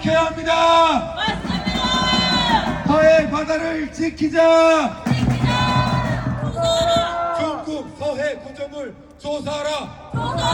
지켜야 합니다. 서해 바다를 지키자. 지키자. 조사하라. 중국 서해 구점을 조사하라. 조사.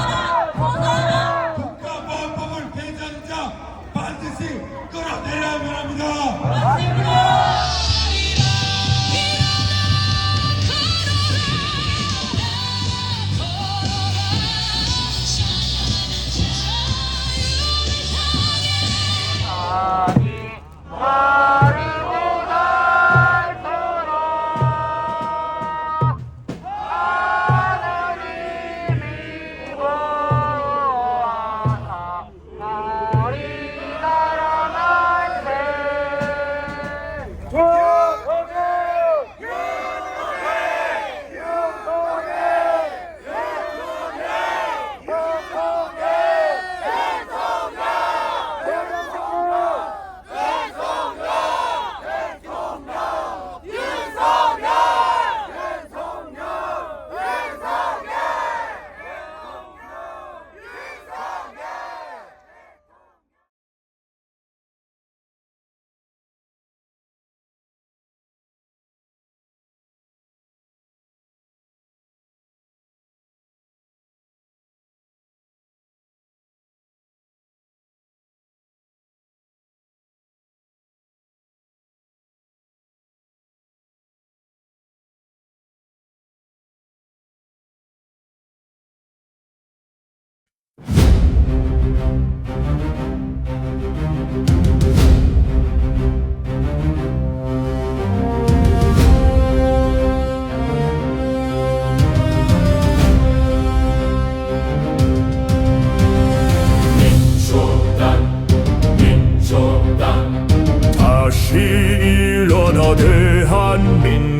民说党，民，他是热热的汗民。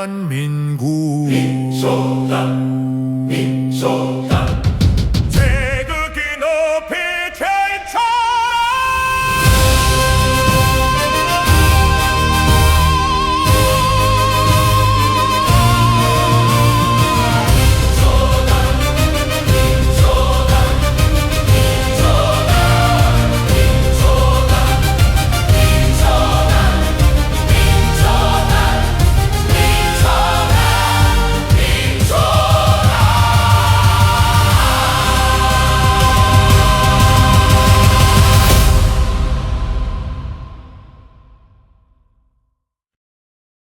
대한민국. 네,